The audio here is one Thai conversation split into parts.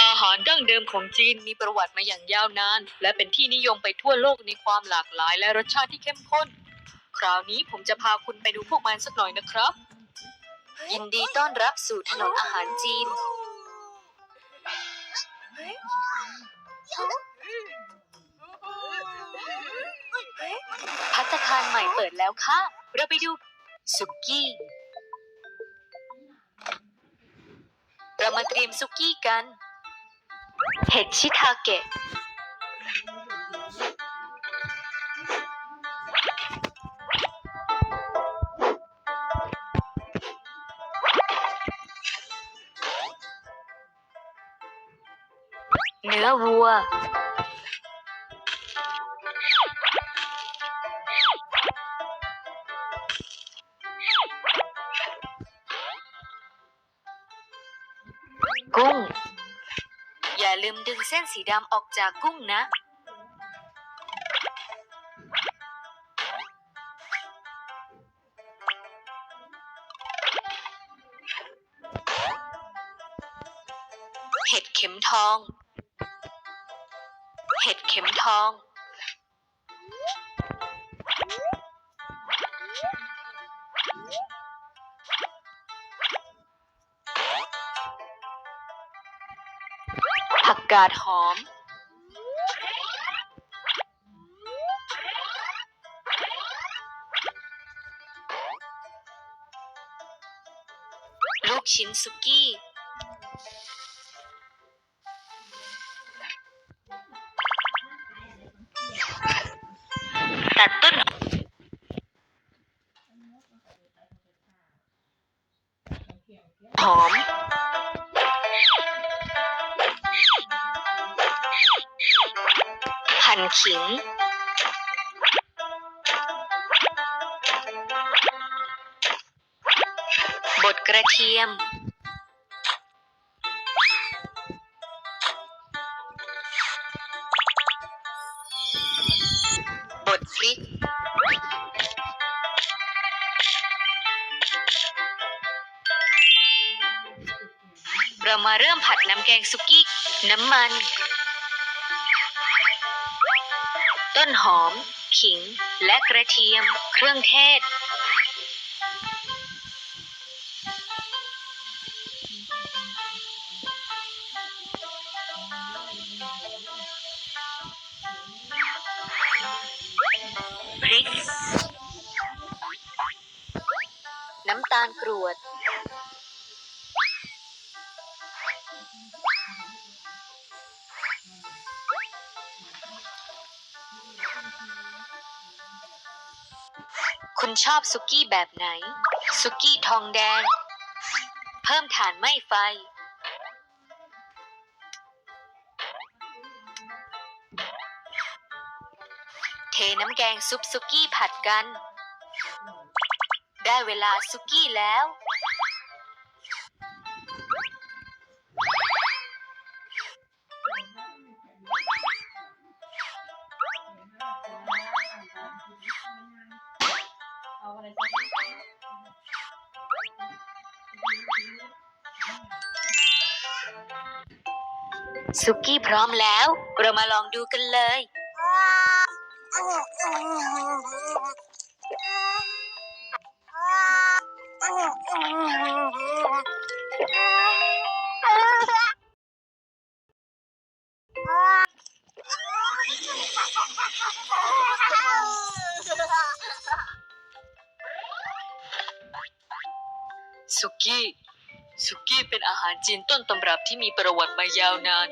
อาหารดั้งเดิมของจีนมีประวัติมาอย่างยาวนาน และเป็นที่นิยมไปทั่วโลกในความหลากหลายและรสชาติที่เข้มข้น คราวนี้ผมจะพาคุณไปดูพวกมันสักหน่อยนะครับ ยินดีต้อนรับสู่ถนนอาหารจีน พัตคารใหม่เปิดแล้วค่ะ เราไปดูสุกี้ เรามาเตรียมสุกี้กัน เห็ดชิทาเกะ เนื้อวัว กุ้ง อย่าลืมดึงเส้นสีดำออกจากกุ้งนะ เห็ดเข็มทอง เห็ดเข็มทองผัก กาดหอม ลูกชิ้นสุกี้ ตัดต้น หั่นขิง บดกระเทียม บดพริก เรามาเริ่มผัดน้ำแกงสุกี้ น้ำมัน ต้นหอม ขิง และกระเทียม เครื่องเทศ พริก น้ำตาลกรวด คุณชอบสุกี้แบบไหน สุกี้ทองแดง เพิ่มฐานไม่ไฟ เทน้ำแกงซุปสุกี้ผัดกัน ได้เวลาสุกี้แล้ว สุกี้พร้อมแล้ว เรามาลองดูกันเลย สุกี้ สุกี้เป็นอาหารจีนต้นตำรับที่มีประวัติมายาวนาน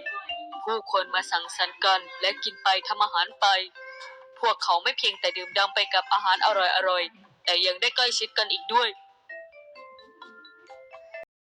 ผู้คนมาสังสรรค์กันและกินไปทำอาหารไป พวกเขาไม่เพียงแต่ดื่มด่ำไปกับอาหารอร่อยๆแต่ยังได้ใกล้ชิดกันอีกด้วย